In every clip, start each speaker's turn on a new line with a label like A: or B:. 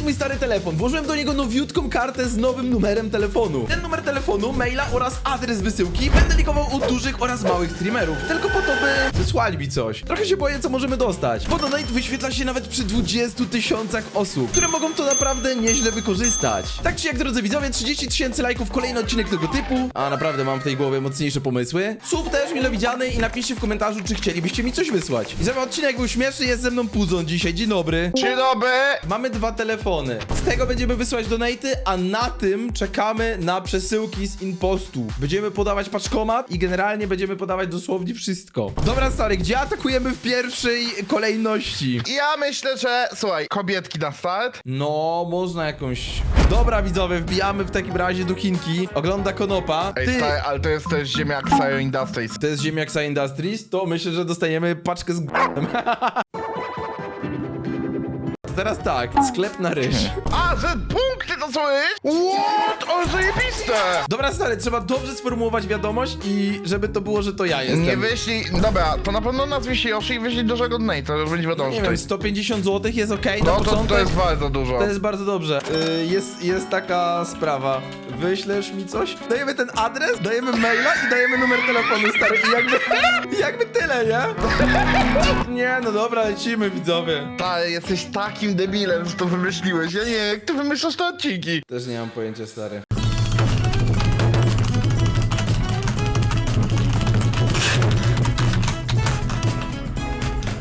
A: jest mój stary telefon. Włożyłem do niego nowiutką kartę z nowym numerem telefonu. Ten numer telefonu, maila oraz adres wysyłki będę likował u dużych oraz małych streamerów. Tylko po to, by wysłali mi coś. Trochę się boję, co możemy dostać. Bo donate wyświetla się nawet przy 20 tysiącach osób, które mogą to naprawdę nieźle wykorzystać. Tak czy jak, drodzy widzowie, 30 tysięcy lajków, kolejny odcinek tego typu. A naprawdę mam w tej głowie mocniejsze pomysły. Sub też mile widziany i napiszcie w komentarzu, czy chcielibyście mi coś wysłać. I żeby odcinek był śmieszny, jest ze mną Puzon dzisiaj. Dzień dobry.
B: Dzień dobry!
A: Mamy dwa telefony. Z tego będziemy wysyłać donaty, a na tym czekamy na przesyłki z impostu. Będziemy podawać paczkomat i generalnie będziemy podawać dosłownie wszystko. Dobra, stary, gdzie atakujemy w pierwszej kolejności?
B: Ja myślę, że... Słuchaj, kobietki na start.
A: No, można jakąś... Dobra, widzowie, wbijamy w takim razie do Kinki. Ogląda Konopa.
B: Ej,
A: Ty...
B: stary, ale to jest też ziemniak Sayo Industries.
A: To jest ziemniak Industries, to myślę, że dostaniemy paczkę z g***em. Teraz tak, sklep na ryż.
B: A, że punkty to są jest? What? O, zajebiste!
A: Dobra, stary, trzeba dobrze sformułować wiadomość i żeby to było, że to ja jestem.
B: Nie wyślij... Dobra, to na pewno nazwij się Yoshi i wyślij dużego Donate, to już będzie wiadomo,
A: Nie
B: że
A: wiem,
B: to jest...
A: 150 zł jest ok na
B: No to,
A: początek.
B: to jest bardzo dużo.
A: To jest bardzo dobrze. Y, jest, jest taka sprawa. Wyślesz mi coś? Dajemy ten adres, dajemy maila i dajemy numer telefonu, stary. I jakby, jakby tyle, nie? Nie, no dobra, lecimy, widzowie.
B: Stary, jesteś takim debilem, że to wymyśliłeś. Ja nie wiem, jak ty wymyślasz te odcinki.
A: Też nie mam pojęcia, stary.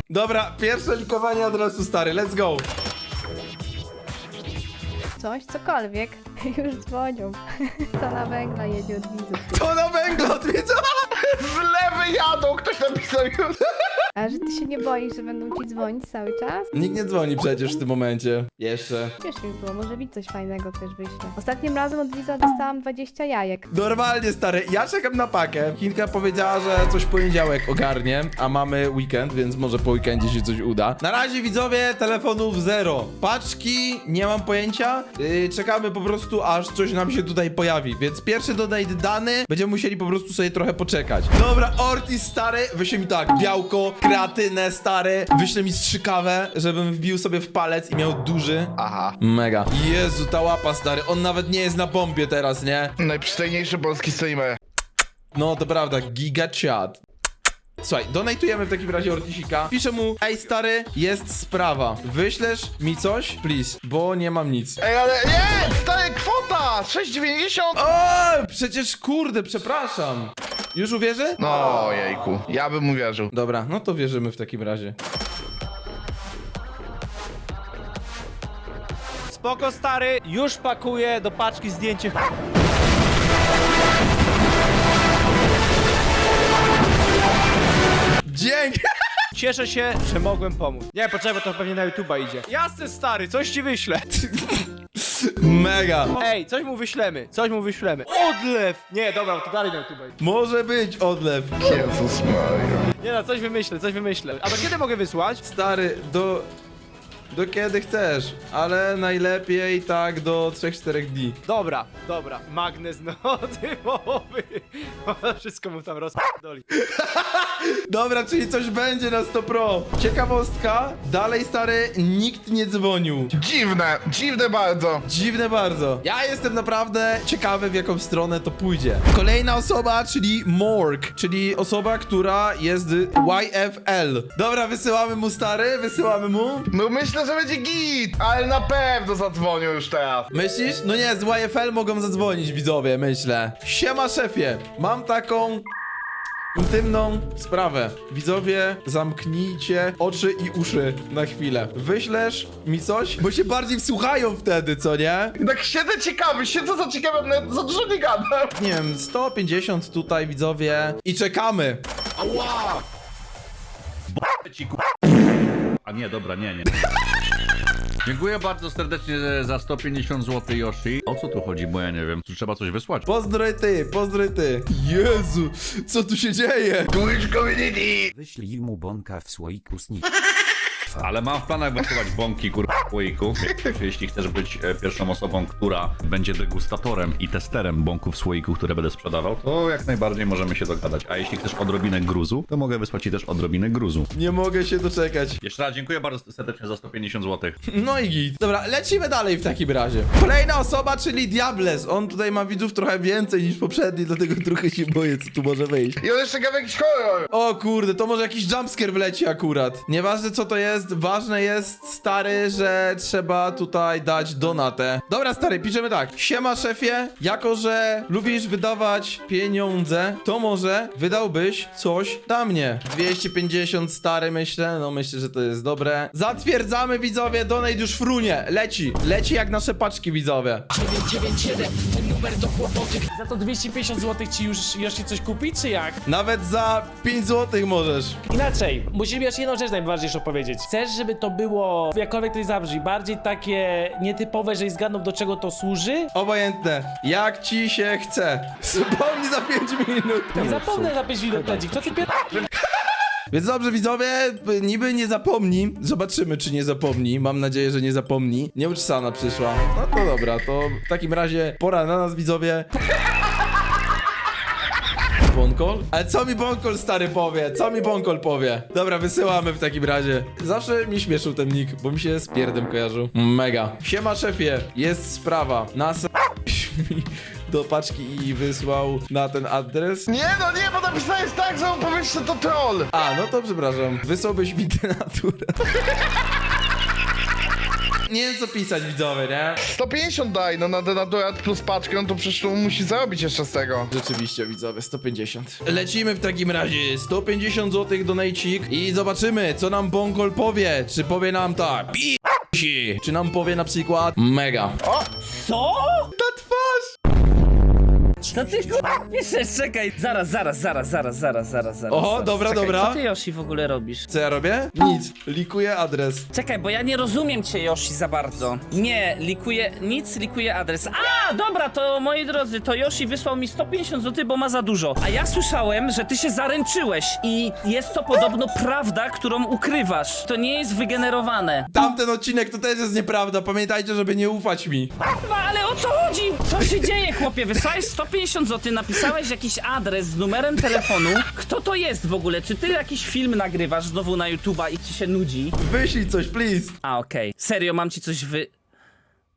A: Dobra, pierwsze likowanie adresu, stary, let's go.
C: Coś, cokolwiek. Już dzwonią. To na węgla jedzie od widzów.
A: To na węgla odwiedza!
B: Z lewej jadą, ktoś napisał już.
C: A że ty się nie boisz, że będą ci dzwonić cały czas?
A: Nikt nie dzwoni przecież w tym momencie. Jeszcze.
C: Wiesz, mi było, może widz coś fajnego też wyśle. Ostatnim razem od widza dostałam 20 jajek.
A: Normalnie, stary, ja czekam na pakę. Chinka powiedziała, że coś w poniedziałek ogarnie, a mamy weekend, więc może po weekendzie się coś uda. Na razie, widzowie, telefonów zero. Paczki, nie mam pojęcia. Yy, czekamy po prostu, aż coś nam się tutaj pojawi. Więc pierwszy donate dany, będziemy musieli po prostu sobie trochę poczekać. Dobra, Ortiz, stary, wyślij mi tak, białko, kreatynę, stary, wyślę mi strzykawę, żebym wbił sobie w palec i miał duży.
B: Aha.
A: Mega. Jezu, ta łapa, stary, on nawet nie jest na bombie teraz, nie?
B: Najprzystojniejszy polski streamer.
A: No, to prawda, giga chat. Słuchaj, donatujemy w takim razie Ortisika. Piszę mu, ej stary, jest sprawa. Wyślesz mi coś? Please, bo nie mam nic.
B: Ej, ale nie! Stary, kwota! 6,90!
A: O, przecież kurde, przepraszam. Już uwierzy?
B: No, jejku. Ja bym uwierzył.
A: Dobra, no to wierzymy w takim razie.
D: Spoko stary, już pakuję do paczki zdjęcie.
A: Dzięki!
D: Cieszę się, że mogłem pomóc. Nie, poczekaj, bo to pewnie na YouTube'a idzie. Jasne stary, coś ci wyślę.
A: Mega.
D: Ej, coś mu wyślemy, coś mu wyślemy. Odlew! Nie, dobra, to dalej na YouTube'a idzie.
A: Może być odlew.
B: Jezus Maria.
D: Nie no, coś wymyślę, coś wymyślę. A do kiedy mogę wysłać?
A: Stary, do... Do kiedy chcesz, ale najlepiej tak do 3-4 dni.
D: Dobra, dobra. Magnes no typowy. Wszystko mu tam rozpadoli.
A: Dobra, czyli coś będzie na 100 pro. Ciekawostka, dalej stary, nikt nie dzwonił.
B: Dziwne, dziwne bardzo.
A: Dziwne bardzo. Ja jestem naprawdę ciekawy, w jaką stronę to pójdzie. Kolejna osoba, czyli Morg, czyli osoba, która jest YFL. Dobra, wysyłamy mu stary, wysyłamy mu.
B: No myślę, że będzie git, ale na pewno zadzwonią już teraz.
A: Myślisz? No nie, z YFL mogą zadzwonić widzowie, myślę. Siema szefie, mam taką intymną sprawę. Widzowie, zamknijcie oczy i uszy na chwilę. Wyślesz mi coś? Bo się bardziej wsłuchają wtedy, co nie?
B: Tak siedzę ciekawy, siedzę za ciekawy, nawet za dużo nie gadam.
A: Nie wiem, 150 tutaj widzowie i czekamy.
E: ci ku... A nie, dobra, nie, nie. Dziękuję bardzo serdecznie za 150 zł Yoshi. O co tu chodzi, bo ja nie wiem. Tu trzeba coś wysłać.
A: Pozdroj ty, pozdroj ty. Jezu, co tu się dzieje?
B: Twitch community.
F: Wyślij mu bąka w słoiku snik.
E: Ale mam w planach wysyłać bąki kurwa słoików. Jeśli chcesz być e, pierwszą osobą, która będzie degustatorem i testerem bąków słoików, które będę sprzedawał, to jak najbardziej możemy się dogadać. A jeśli chcesz odrobinę gruzu, to mogę wysłać ci też odrobinę gruzu.
A: Nie mogę się doczekać.
E: Jeszcze raz dziękuję bardzo serdecznie za 150 zł.
A: No i git. Dobra, lecimy dalej w takim razie. Kolejna osoba, czyli Diables. On tutaj ma widzów trochę więcej niż poprzedni, dlatego trochę się boję, co tu może wyjść.
B: I on jeszcze gada jakiś horror.
A: O kurde, to może jakiś jumpscare wleci akurat. Nieważne co to jest, ważne jest, stary, że trzeba tutaj dać donatę. Dobra, stary, piszemy tak. Siema, szefie, jako że lubisz wydawać pieniądze, to może wydałbyś coś dla mnie. 250, stary, myślę. No, myślę, że to jest dobre. Zatwierdzamy, widzowie, donate już frunie. Leci, leci jak nasze paczki, widzowie.
F: Za to 250 zł ci już, ci coś kupić, czy jak?
A: Nawet za 5 zł możesz.
F: Inaczej, musimy jeszcze jedną rzecz najważniejszą powiedzieć. Chcesz, żeby to było, jakkolwiek to zabrzmi, bardziej takie nietypowe, że zgadną do czego to służy?
A: Obojętne. Jak ci się chce. Zapomnij za 5 minut.
F: Nie zapomnę za 5 minut Tedzik, co ty pier...
A: Więc dobrze, widzowie, niby nie zapomni. Zobaczymy, czy nie zapomni. Mam nadzieję, że nie zapomni. Nieuczesana przyszła. No to dobra, to w takim razie pora na nas, widzowie. Bonkol? Ale co mi Bonkol stary powie? Co mi Bonkol powie? Dobra, wysyłamy w takim razie. Zawsze mi śmieszył ten nick, bo mi się z pierdem kojarzył. Mega. Siema szefie, jest sprawa. Nas mi do paczki i wysłał na ten adres.
B: Nie no, nie, bo napisałeś tak, że on powiesz, że to troll.
A: A, no to przepraszam. Wysłałbyś mi denaturę. Nie wiem co pisać widzowie, nie?
B: 150 daj, no na denaturat plus paczkę, no to przecież on musi zarobić jeszcze z tego.
A: Rzeczywiście widzowie, 150. Lecimy w takim razie. 150 zł donajcik i zobaczymy co nam Bongol powie. Czy powie nam tak. Pi***si. Czy nam powie na przykład mega.
G: Co? Co ty k***a piszesz? Czekaj, zaraz, zaraz, zaraz, zaraz, zaraz, zaraz, zaraz. Zaraz.
A: dobra,
G: Czekaj,
A: dobra.
G: Co ty Yoshi w ogóle robisz?
A: Co ja robię? Nic. Likuję adres.
G: Czekaj, bo ja nie rozumiem cię Yoshi za bardzo. Nie, likuję, nic, likuję adres. A, dobra, to moi drodzy, to Yoshi wysłał mi 150 zł, bo ma za dużo. A ja słyszałem, że ty się zaręczyłeś i jest to podobno prawda, którą ukrywasz. To nie jest wygenerowane.
A: Tamten odcinek to też jest nieprawda. Pamiętajcie, żeby nie ufać mi.
G: Kurwa, ale o co chodzi? Co się dzieje, chłopie? Wysłałeś 150 zł, napisałeś jakiś adres z numerem telefonu. Kto to jest w ogóle? Czy ty jakiś film nagrywasz znowu na YouTube'a i ci się nudzi?
A: Wyślij coś, please.
G: A, okej. Serio, mam ci coś wy...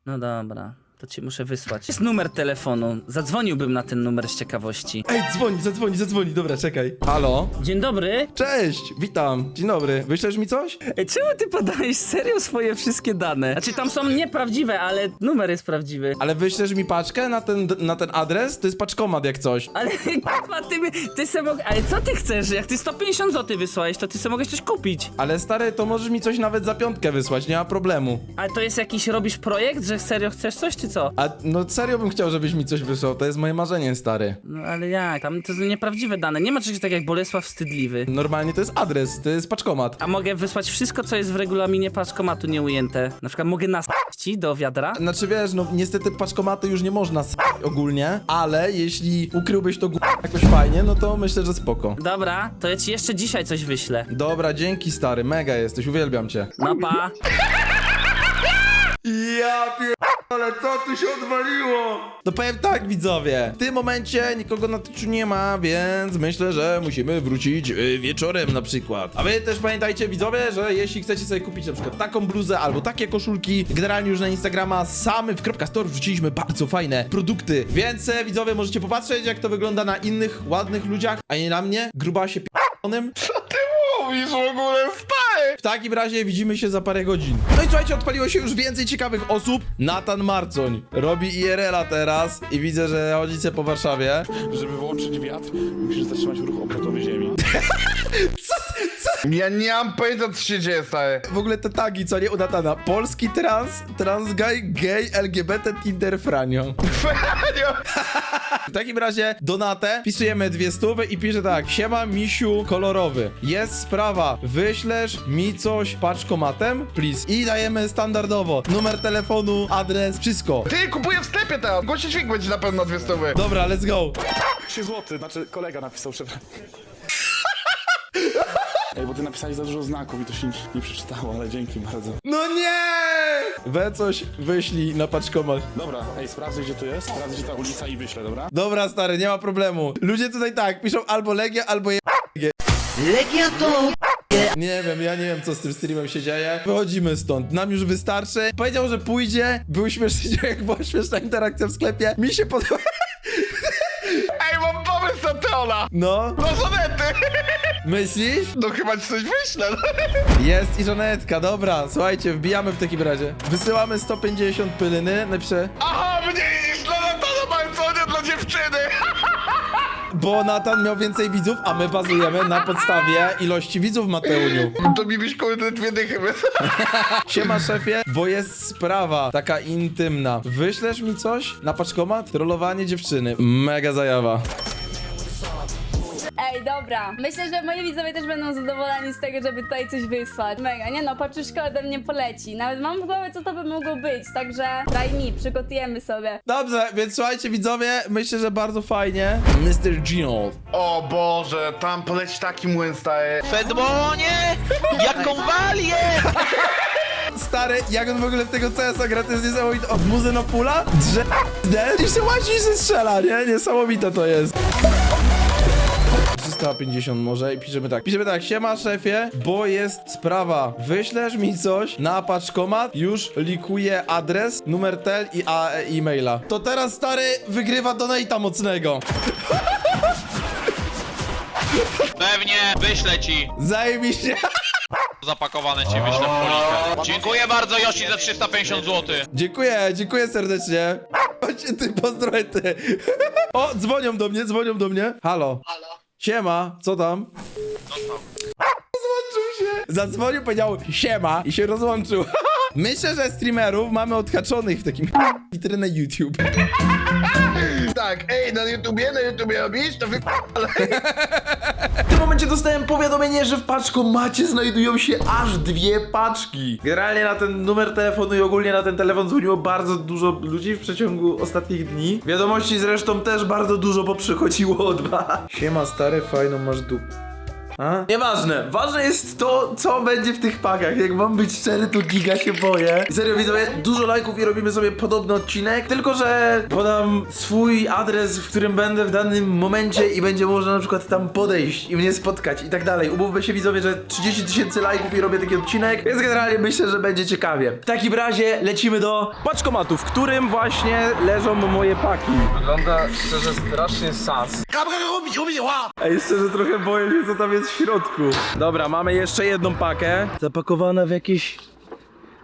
G: No dobra, to ci muszę wysłać. Jest numer telefonu. Zadzwoniłbym na ten numer z ciekawości.
A: Ej, dzwoni, zadzwoni, zadzwoni. Dobra, czekaj. Halo?
G: Dzień dobry.
A: Cześć, witam. Dzień dobry. Wyślesz mi coś?
G: Ej, czemu ty podajesz serio swoje wszystkie dane? Znaczy, tam są nieprawdziwe, ale numer jest prawdziwy.
A: Ale wyślesz mi paczkę na ten, na ten adres? To jest paczkomat jak coś.
G: Ale kurwa, ty, ty se mog... Ale co ty chcesz? Jak ty 150 zł wysłałeś, to ty sobie mogłeś coś kupić.
A: Ale stary, to możesz mi coś nawet za piątkę wysłać, nie ma problemu.
G: Ale to jest jakiś, robisz projekt, że serio chcesz coś, czy co?
A: A no serio bym chciał, żebyś mi coś wysłał, to jest moje marzenie, stary.
G: No ale jak? Tam to są nieprawdziwe dane. Nie ma czegoś tak jak Bolesław Wstydliwy.
A: Normalnie to jest adres, to jest paczkomat.
G: A mogę wysłać wszystko, co jest w regulaminie paczkomatu nieujęte. Na przykład mogę nasać ci do wiadra.
A: Znaczy wiesz, no niestety paczkomaty już nie można s- ogólnie, ale jeśli ukryłbyś to g- jakoś fajnie, no to myślę, że spoko.
G: Dobra, to ja ci jeszcze dzisiaj coś wyślę.
A: Dobra, dzięki stary, mega jesteś, uwielbiam cię.
G: No pa.
A: Ja pier... Ale co tu się odwaliło? No powiem tak, widzowie. W tym momencie nikogo na Twitchu nie ma, więc myślę, że musimy wrócić y, wieczorem na przykład. A wy też pamiętajcie, widzowie, że jeśli chcecie sobie kupić na przykład taką bluzę albo takie koszulki, generalnie już na Instagrama samy w kropka store wrzuciliśmy bardzo fajne produkty. Więc e, widzowie możecie popatrzeć, jak to wygląda na innych ładnych ludziach, a nie na mnie, grubasie p***onym.
B: Co ty mówisz w ogóle, stary?
A: W takim razie widzimy się za parę godzin. No i słuchajcie, odpaliło się już więcej ciekawych osób. Natan Marcoń robi IRL-a teraz i widzę, że chodzicie po Warszawie.
H: Żeby wyłączyć wiatr, musisz zatrzymać ruch obrotowy Ziemi.
B: Ja nie mam pojęcia, co się dzieje, stary.
A: W ogóle te tagi, co nie u Natana. Polski trans, transgay, gay, LGBT, Tinder, Franio.
B: Franio!
A: W takim razie donatę, pisujemy dwie stówy i pisze tak. Siema misiu kolorowy. Jest sprawa. Wyślesz mi coś paczkomatem? Please. I dajemy standardowo. Numer telefonu, adres, wszystko.
B: Ty, kupuję w sklepie teraz. Goście dźwięk będzie na pewno dwie stówy.
A: Dobra, let's go.
H: 3 zł, znaczy kolega napisał, że... Ej, bo ty napisałeś za dużo znaków i to się nie, nie przeczytało, ale dzięki bardzo.
A: No nie! We coś wyślij na paczkomat.
H: Dobra, ej, sprawdzę gdzie to jest, sprawdzę gdzie ta ulica i wyślę, dobra?
A: Dobra, stary, nie ma problemu. Ludzie tutaj tak, piszą albo Legia, albo je... Legia to... Nie wiem, ja nie wiem, co z tym streamem się dzieje. Wychodzimy stąd. Nam już wystarczy. Powiedział, że pójdzie. Był śmieszny dźwięk, była śmieszna interakcja w sklepie. Mi się podoba.
B: Ej, mam pomysł na Teola!
A: No,
B: No Żanety!
A: Myślisz?
B: No chyba ci coś wyślę. no.
A: Jest i żonetka, dobra. Słuchajcie, wbijamy w takim razie. Wysyłamy 150 pylyny. Napiszę,
B: Aha, mniej niż dla Natana Malconia dla dziewczyny!
A: bo Natan miał więcej widzów, a my bazujemy na podstawie ilości widzów, Mateuniu.
B: To mi byś kurde dwie dychy
A: Siema szefie, bo jest sprawa taka intymna. Wyślesz mi coś na paczkomat? Trollowanie dziewczyny. Mega zajawa.
I: Ej, dobra. Myślę, że moi widzowie też będą zadowoleni z tego, żeby tutaj coś wysłać. Mega, nie no, paczuszka ode mnie poleci. Nawet mam w głowie, co to by mogło być, także daj mi, przygotujemy sobie.
A: Dobrze, więc słuchajcie widzowie, myślę, że bardzo fajnie. Mr. Gino.
B: O Boże, tam poleci taki młyn staje.
J: Fedmonie! Jaką walię!
A: Stary, jak on w ogóle w tego CS-a gra, to jest niesamowite. Od muzy na pula, drze... I się łazi i się strzela, nie? Niesamowite to jest. 350 może i piszemy tak. Piszemy tak, siema szefie, bo jest sprawa. Wyślesz mi coś na paczkomat, już likuję adres, numer tel i a, e, e-maila. To teraz stary wygrywa donate'a mocnego.
J: Pewnie, wyślę ci.
A: Zajebiście.
J: Zapakowane ci wyślę w polikę. Dziękuję bardzo Yoshi za 350 zł.
A: Dziękuję, dziękuję serdecznie. Chodźcie ty, pozdrowie ty. O, dzwonią do mnie, dzwonią do mnie. Halo. Halo. Siema, co tam? Rozłączył się. Zadzwonił, powiedział siema i się rozłączył. Myślę, że streamerów mamy odhaczonych w takim witrynę YouTube.
B: Tak, ej, na YouTubie, na YouTubie robisz? To wy...
A: W tym momencie dostałem powiadomienie, że w paczkomacie znajdują się aż dwie paczki. Generalnie na ten numer telefonu i ogólnie na ten telefon dzwoniło bardzo dużo ludzi w przeciągu ostatnich dni. Wiadomości zresztą też bardzo dużo poprzychodziło od was. Siema stary, fajną masz dup. A? Nieważne. Ważne jest to, co będzie w tych pakach. Jak mam być szczery, to giga się boję. Serio, widzowie, dużo lajków i robimy sobie podobny odcinek. Tylko, że podam swój adres, w którym będę w danym momencie i będzie można na przykład tam podejść i mnie spotkać i tak dalej. Umówmy się, widzowie, że 30 tysięcy lajków i robię taki odcinek, więc generalnie myślę, że będzie ciekawie. W takim razie lecimy do paczkomatu, w którym właśnie leżą moje paki. Wygląda szczerze strasznie sas. Ej, szczerze trochę boję się, co tam jest w środku. Dobra, mamy jeszcze jedną pakę. Zapakowana w jakieś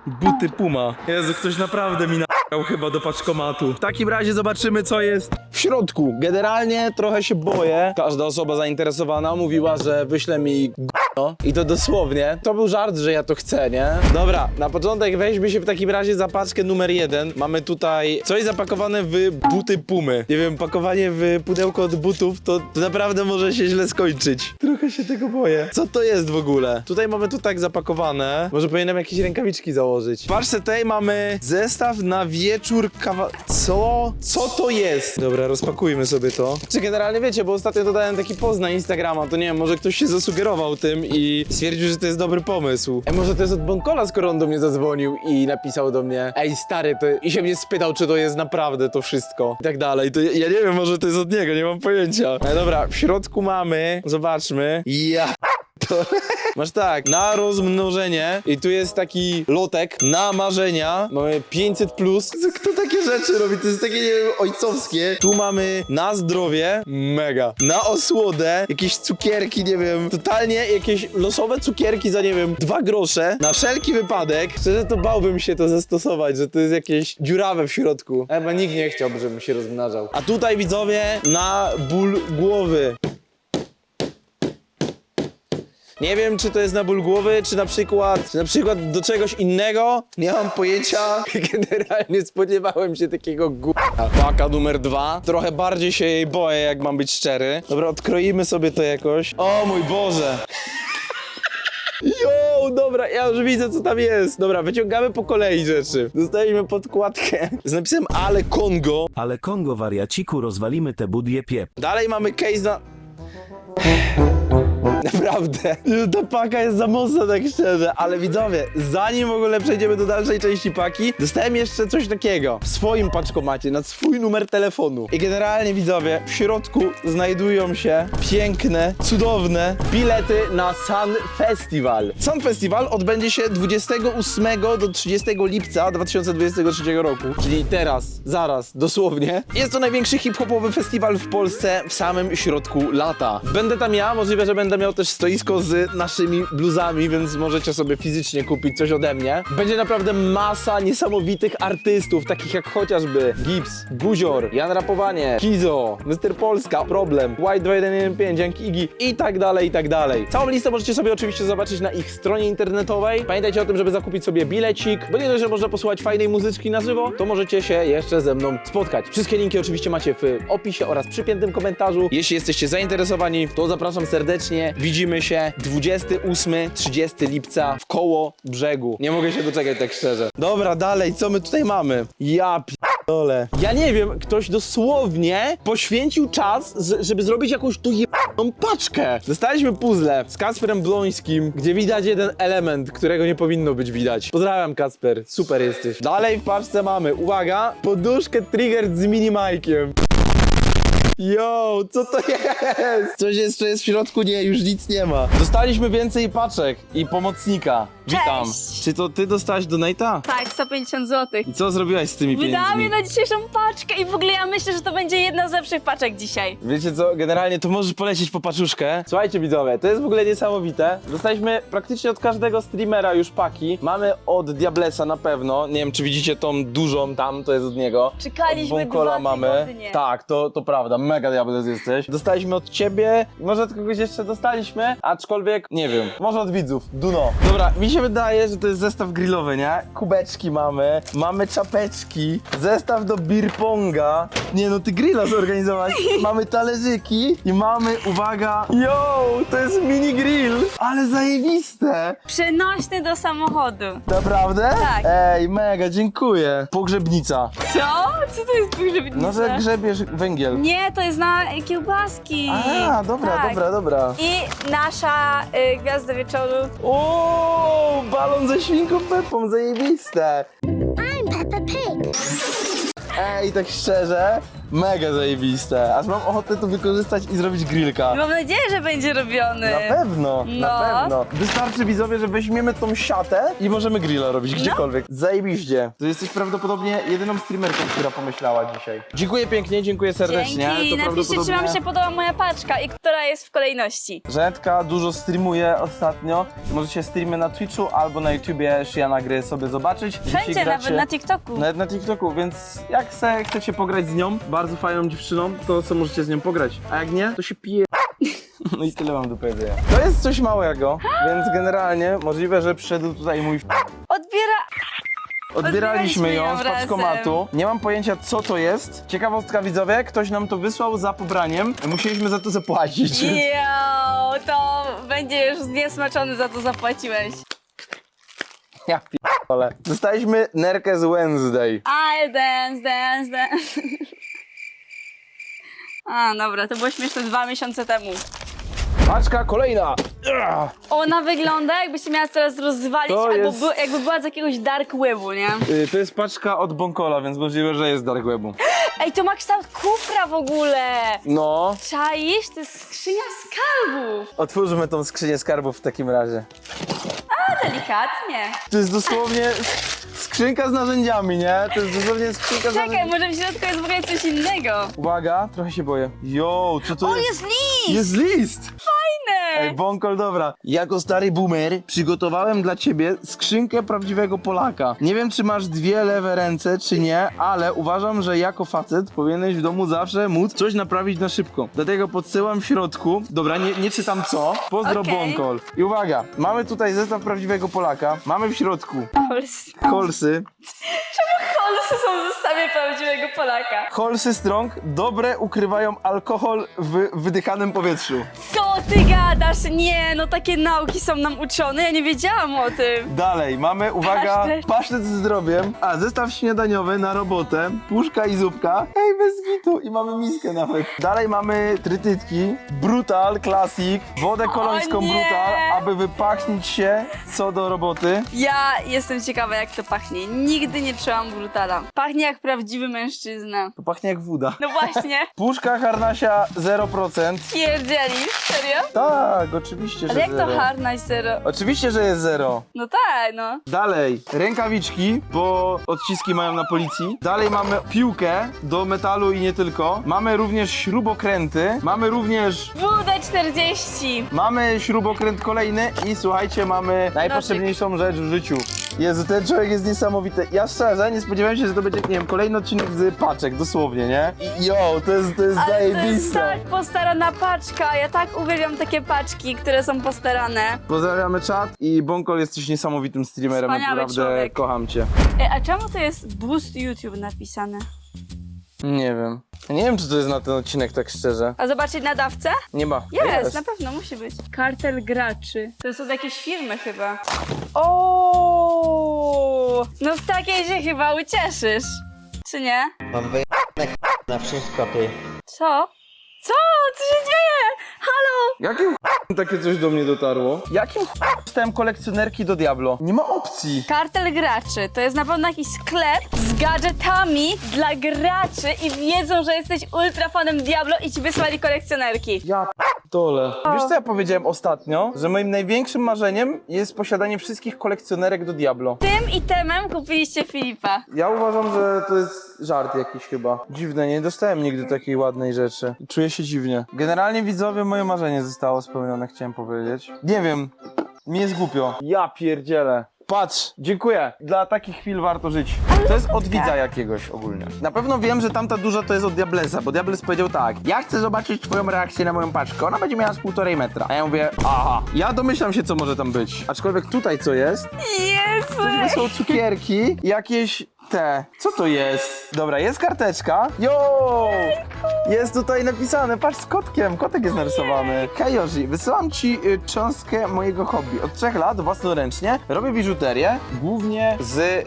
A: buty Puma. Jezu, ktoś naprawdę mi na***ał chyba do paczkomatu. W takim razie zobaczymy, co jest w środku. Generalnie trochę się boję. Każda osoba zainteresowana mówiła, że wyśle mi g***no. I to dosłownie. To był żart, że ja to chcę, nie? Dobra, na początek weźmy się w takim razie za paczkę numer jeden. Mamy tutaj coś zapakowane w buty Pumy. Nie wiem, pakowanie w pudełko od butów to, to naprawdę może się źle skończyć. Trochę się tego boję. Co to jest w ogóle? Tutaj mamy to tak zapakowane. Może powinienem jakieś rękawiczki założyć. W paczce tej mamy zestaw na wieczór kawa... Co? Co to jest? Dobra, rozpakujmy sobie to. Czy generalnie wiecie, bo ostatnio dodałem taki post na Instagrama, to nie wiem, może ktoś się zasugerował tym i stwierdził, że to jest dobry pomysł. Ej, może to jest od Bonkola, skoro on do mnie zadzwonił i napisał do mnie Ej, stary, to... i się mnie spytał, czy to jest naprawdę to wszystko. I tak dalej. To ja, nie wiem, może to jest od niego, nie mam pojęcia. Ale dobra, w środku mamy, zobaczmy. Ja... To... Masz tak, na rozmnożenie i tu jest taki lotek na marzenia. Mamy 500 plus. Kto takie rzeczy robi? To jest takie, nie wiem, ojcowskie. Tu mamy na zdrowie, mega. Na osłodę, jakieś cukierki, nie wiem, totalnie jakieś losowe cukierki za, nie wiem, dwa grosze. Na wszelki wypadek. Szczerze to bałbym się to zastosować, że to jest jakieś dziurawe w środku. Chyba nikt nie chciałby, żebym się rozmnażał. A tutaj widzowie, na ból głowy. Nie wiem, czy to jest na ból głowy, czy na przykład, czy na przykład do czegoś innego. Nie mam pojęcia. Generalnie spodziewałem się takiego g***a. Paka numer dwa. Trochę bardziej się jej boję, jak mam być szczery. Dobra, odkroimy sobie to jakoś. O mój Boże. Jo, dobra, ja już widzę, co tam jest. Dobra, wyciągamy po kolei rzeczy. Dostaliśmy podkładkę z napisem Ale Kongo.
K: Ale Kongo wariaciku rozwalimy te budie piep.
A: Dalej mamy case na... Naprawdę. Ta paka jest za mocna, tak szczerze. Ale widzowie, zanim w ogóle przejdziemy do dalszej części paki, dostałem jeszcze coś takiego. W swoim paczkomacie, na swój numer telefonu. I generalnie widzowie, w środku znajdują się piękne, cudowne bilety na Sun Festival. Sun Festival odbędzie się 28 do 30 lipca 2023 roku. Czyli teraz, zaraz, dosłownie. Jest to największy hip-hopowy festiwal w Polsce w samym środku lata. Będę tam ja, możliwe, że będę miał też stoisko z naszymi bluzami, więc możecie sobie fizycznie kupić coś ode mnie. Będzie naprawdę masa niesamowitych artystów, takich jak chociażby Gibbs, Guzior, Jan Rapowanie, Kizo, Mr. Polska, Problem, White 2115, Young Iggy i tak dalej, i tak dalej. Całą listę możecie sobie oczywiście zobaczyć na ich stronie internetowej. Pamiętajcie o tym, żeby zakupić sobie bilecik, bo nie dość, że można posłuchać fajnej muzyczki na żywo, to możecie się jeszcze ze mną spotkać. Wszystkie linki oczywiście macie w opisie oraz przypiętym komentarzu. Jeśli jesteście zainteresowani, to zapraszam serdecznie. Widzimy się 28-30 lipca w koło brzegu. Nie mogę się doczekać tak szczerze. Dobra, dalej, co my tutaj mamy? Ja Dole. Ja nie wiem, ktoś dosłownie poświęcił czas, żeby zrobić jakąś tu jebaną paczkę. Dostaliśmy puzzle z Kasperem Blońskim, gdzie widać jeden element, którego nie powinno być widać. Pozdrawiam Kasper, super jesteś. Dalej w paczce mamy, uwaga, poduszkę trigger z minimajkiem. Yo, co to jest? Coś jeszcze jest w środku? Nie, już nic nie ma. Dostaliśmy więcej paczek i pomocnika. Witam.
I: Cześć.
A: Czy to ty dostałaś donate'a?
I: Tak, 150 zł.
A: I co zrobiłaś z tymi
I: Wydałam je
A: pieniędzmi?
I: na dzisiejszą paczkę i w ogóle ja myślę, że to będzie jedna z lepszych paczek dzisiaj.
A: Wiecie co, generalnie to możesz polecieć po paczuszkę. Słuchajcie widzowie, to jest w ogóle niesamowite. Dostaliśmy praktycznie od każdego streamera już paki. Mamy od Diablesa na pewno. Nie wiem, czy widzicie tą dużą tam, to jest od niego.
I: Czekaliśmy
A: Od Bonkola
I: dwa
A: mamy.
I: tygodnie.
A: Tak, to, to prawda, mega Diables jesteś. Dostaliśmy od ciebie, może od kogoś jeszcze dostaliśmy, aczkolwiek nie wiem, może od widzów. Duno. Dobra, mi się wydaje, że to jest zestaw grillowy, nie? Kubeczki mamy, mamy czapeczki, zestaw do beer ponga. Nie no, ty grilla zorganizowałeś. mamy talerzyki i mamy, uwaga, yo, to jest mini grill, ale zajebiste.
I: Przenośny do samochodu.
A: Naprawdę?
I: Tak.
A: Ej, mega, dziękuję. Pogrzebnica.
I: Co? Co to jest pogrzebnica?
A: No, że grzebiesz węgiel.
I: Nie, to jest na kiełbaski.
A: A, dobra,
I: Tak.
A: dobra, dobra.
I: I nasza y, gwiazda wieczoru.
A: O, balon ze świnką Peppą, zajebiste. Ej, tak szczerze, mega zajebiste. Aż mam ochotę to wykorzystać i zrobić grillka.
I: Mam nadzieję, że będzie robiony.
A: Na pewno, na
I: No.
A: pewno. Wystarczy widzowie, że weźmiemy tą siatę i możemy grilla robić gdziekolwiek. Zajebiście. To jesteś prawdopodobnie jedyną streamerką, która pomyślała dzisiaj. Dziękuję pięknie, dziękuję serdecznie.
I: Dzięki.
A: To
I: Napiszcie, czy wam się podoba moja paczka i która jest w kolejności.
A: Żenetka dużo streamuje ostatnio. Możecie streamy na Twitchu albo na YouTubie Shiana gry sobie zobaczyć.
I: Wszędzie,
A: gracie-
I: nawet na TikToku.
A: Nawet na TikToku, więc jak se chcecie pograć z nią, bardzo fajną dziewczyną, to co możecie z nią pograć. A jak nie, to się pije. No i tyle mam do powiedzenia. To jest coś małego, więc generalnie możliwe, że przyszedł tutaj mój
I: Odbiera...
A: Odbieraliśmy ją z paczkomatu. Nie mam pojęcia, co to jest. Ciekawostka widzowie, ktoś nam to wysłał za pobraniem. Musieliśmy za to zapłacić.
I: Jo, to będziesz zniesmaczony za to zapłaciłeś.
A: Ja p***ole. Dostaliśmy nerkę z Wednesday.
I: I dance, dance, dance. A, dobra, to było śmieszne dwa miesiące temu.
A: Paczka kolejna. Ugh.
I: Ona wygląda jakbyście miała teraz rozwalić,
A: To
I: albo
A: jest-
I: by, jakby była z jakiegoś dark webu, nie?
A: Y, To jest paczka od Bonkola, więc możliwe, że jest Dark Webu.
I: Ej, to ma kształt kufra w ogóle!
A: No,
I: Czaisz? To jest skrzynia skarbów!
A: otwórzmy tą skrzynię skarbów w takim razie.
I: Delikatnie.
A: To jest dosłownie skrzynka z narzędziami, nie? To jest dosłownie skrzynka z
I: Czekaj,
A: narzędziami.
I: może w środku jest w ogóle coś innego.
A: Uwaga, trochę się boję. Yo, co to
I: O,
A: jest?
I: jest list!
A: Jest list! Ej! Bonkol, dobra. Jako stary boomer przygotowałem dla ciebie skrzynkę prawdziwego Polaka. Nie wiem, czy masz dwie lewe ręce, czy nie, ale uważam, że jako facet powinieneś w domu zawsze móc coś naprawić na szybko. Dlatego podsyłam w środku. Dobra, nie, nie czytam co. Pozdro
I: Okej.
A: Bonkol. I uwaga, mamy tutaj zestaw prawdziwego Polaka. Mamy w środku
I: Kolsy.
A: kolsy.
I: Kolsy są zestawie prawdziwego Polaka.
A: Holsy Strong dobre ukrywają alkohol w wydychanym powietrzu.
I: Co ty gadasz? Nie, no takie nauki są nam uczone, ja nie wiedziałam o tym.
A: Dalej, mamy, uwaga,
I: Pasztet.
A: pasztet ze zdrowiem, a zestaw śniadaniowy na robotę, puszka i zupka, ej, bez gitu, i mamy miskę nawet. Dalej mamy trytytki, Brutal Classic, wodę kolońską
I: nie.
A: Brutal, aby wypachnić się co do roboty.
I: Ja jestem ciekawa, jak to pachnie. Nigdy nie czułam brutala. Pachnie jak prawdziwy mężczyzna.
A: To pachnie jak woda.
I: No właśnie,
A: Puszka harnasia 0%.
I: pierdzielisz, serio?
A: Tak, oczywiście, że
I: Ale jak to
A: zero.
I: harnaś zero?
A: Oczywiście, że jest zero.
I: No tak, no.
A: Dalej, rękawiczki, bo odciski mają na policji. Dalej mamy piłkę do metalu i nie tylko. Mamy również śrubokręty. Mamy również.
I: WD-40.
A: Mamy śrubokręt kolejny i słuchajcie, mamy najpotrzebniejszą rzecz w życiu. Jezu, ten człowiek jest niesamowity. Ja szczerze nie spodziewałem się, że to będzie, nie wiem, kolejny odcinek z paczek, dosłownie, nie? I yo, to jest, to jest
I: Ale to jest
A: zajebiste.
I: tak postarana paczka. Ja tak uwielbiam takie paczki, które są postarane.
A: Pozdrawiamy czat i Bonkol jesteś niesamowitym streamerem,
I: Wspaniały
A: naprawdę
I: człowiek.
A: kocham cię.
I: E, a czemu to jest Boost YouTube napisane?
A: Nie wiem. Nie wiem, czy to jest na ten odcinek, tak szczerze.
I: A zobaczyć na dawce?
A: Nie ma.
I: Jest, na pewno musi być. Kartel graczy. To są jakieś firmy chyba. O, No z takiej się chyba ucieszysz. Czy nie?
L: Mam wyjebane na wszystko, ty.
I: Co? Co? Co się dzieje? Halo?
A: Jakim takie coś do mnie dotarło? Jakim ch**em dostałem kolekcjonerki do Diablo? Nie ma opcji.
I: Kartel graczy to jest na pewno jakiś sklep z gadżetami dla graczy i wiedzą, że jesteś ultra fanem Diablo i ci wysłali kolekcjonerki.
A: Ja dole. Wiesz co ja powiedziałem ostatnio? Że moim największym marzeniem jest posiadanie wszystkich kolekcjonerek do Diablo.
I: Tym itemem kupiliście Filipa.
A: Ja uważam, że to jest żart jakiś chyba. Dziwne, nie dostałem nigdy takiej ładnej rzeczy. Czuję się dziwnie. Generalnie widzowie, moje marzenie zostało spełnione, chciałem powiedzieć. Nie wiem, mi jest głupio. Ja pierdzielę. Patrz, dziękuję. Dla takich chwil warto żyć. To jest od widza jakiegoś ogólnie. Na pewno wiem, że tamta duża to jest od Diablesa, bo Diables powiedział tak. Ja chcę zobaczyć twoją reakcję na moją paczkę. Ona będzie miała z półtorej metra. A ja mówię, aha. Ja domyślam się, co może tam być. Aczkolwiek tutaj co jest?
I: Jezu!
A: Coś są cukierki, jakieś te. Co to jest? Dobra, jest karteczka. Jo! Jest tutaj napisane, patrz z kotkiem, kotek jest narysowany. Hej wysyłam ci y, cząstkę mojego hobby. Od trzech lat własnoręcznie robię biżuterię, głównie z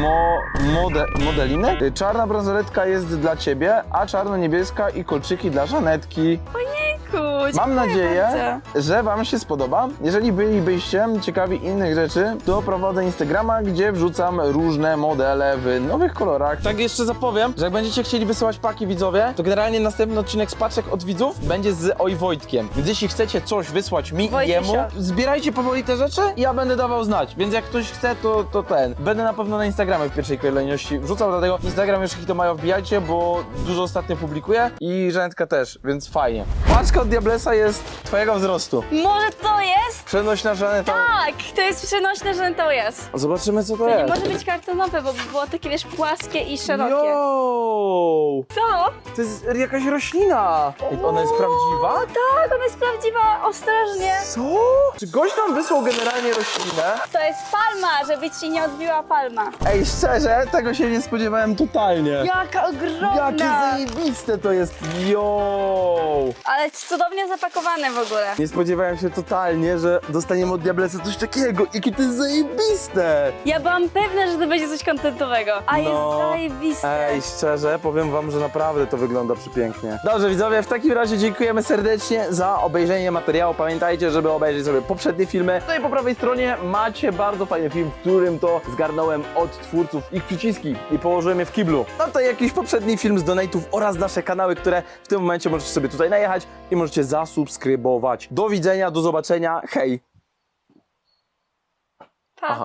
A: mo, mode, modeliny. Y, Czarna bransoletka jest dla ciebie, a czarno-niebieska i kolczyki dla Żanetki.
I: Ojejku,
A: Mam
I: dziękuję
A: nadzieję,
I: bardzo.
A: że Wam się spodoba. Jeżeli bylibyście ciekawi innych rzeczy, to prowadzę Instagrama, gdzie wrzucam różne modele w nowych kolorach. Tak jeszcze zapowiem, że jak będziecie chcieli wysyłać paki widzowie, to generalnie następny odcinek z paczek od widzów będzie z Oj Wojtkiem. Więc jeśli chcecie coś wysłać mi i jemu, zbierajcie powoli te rzeczy i ja będę dawał znać. Więc jak ktoś chce, to, to ten. Będę na pewno na Instagramie w pierwszej kolejności wrzucał, dlatego Instagram już to mają wbijajcie, bo dużo ostatnio publikuję i Żanetka też, więc fajnie. Paczka od Diablesa jest twojego wzrostu.
I: Może to jest?
A: Przenośna Żaneta.
I: Tak, to jest przenośne, że to jest.
A: Zobaczymy co to
I: To nie
A: jest.
I: może być kartonowe, bo by było takie, wiesz, płaskie i szerokie.
A: Yo!
I: Co?
A: To jest jakaś roślina. Ej, Ona jest prawdziwa?
I: Tak, ona jest prawdziwa, ostrożnie.
A: Co? Czy gość nam wysłał generalnie roślinę?
I: To jest palma, żeby ci nie odbiła palma.
A: Ej, szczerze, tego się nie spodziewałem totalnie.
I: Jaka ogromna!
A: Jakie zajebiste to jest. Yo!
I: Ale cudownie zapakowane w ogóle.
A: Nie spodziewałem się totalnie, że dostaniemy od Diablesa coś takiego. Jakie to jest zajebiste!
I: Ja byłam pewna, że to będzie coś kontentowego. A jest
A: No.
I: zajebiste.
A: Ej, szczerze, powiem wam, że naprawdę to wygląda przepięknie. Dobrze, widzowie, w takim razie dziękujemy serdecznie za obejrzenie materiału. Pamiętajcie, żeby obejrzeć sobie poprzednie filmy. No i po prawej stronie macie bardzo fajny film, w którym to zgarnąłem od twórców ich przyciski i położyłem je w kiblu. No to jakiś poprzedni film z donate'ów oraz nasze kanały, które w tym momencie możecie sobie tutaj najechać i możecie zasubskrybować. Do widzenia, do zobaczenia, hej!
I: Pa.
A: Aha.